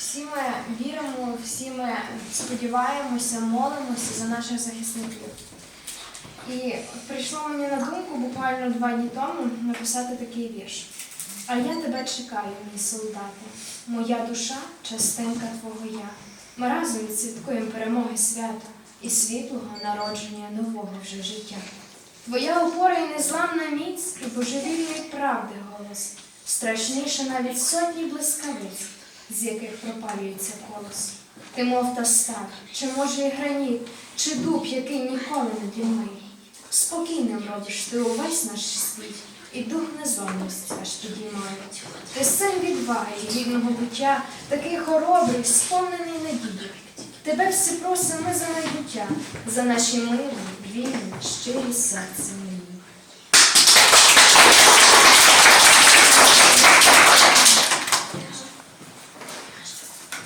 всі ми віримо, всі ми сподіваємося, молимося за наших захисників. І прийшло мені на думку буквально два дні тому написати такий вірш. А я тебе чекаю, мій солдате, моя душа частинка твого я. Ми разом відсвяткуємо перемоги свята і світлого народження нового вже життя. Твоя опора і незламна міць, і божевільної правди голос, страшніше навіть сотні блискавиць, з яких пропалюється колос. Ти мов та сталь, чи може і граніт, чи дуб, який ніколи не дрімає. Спокійним родиш ти увесь наш світ, і дух незламності аж підіймає. Ти син відваги, і гідного буття, такий хоробрий, сповнений надії. Тебе всі просимо за майбуття, за наші милі, вільні, щирі серця.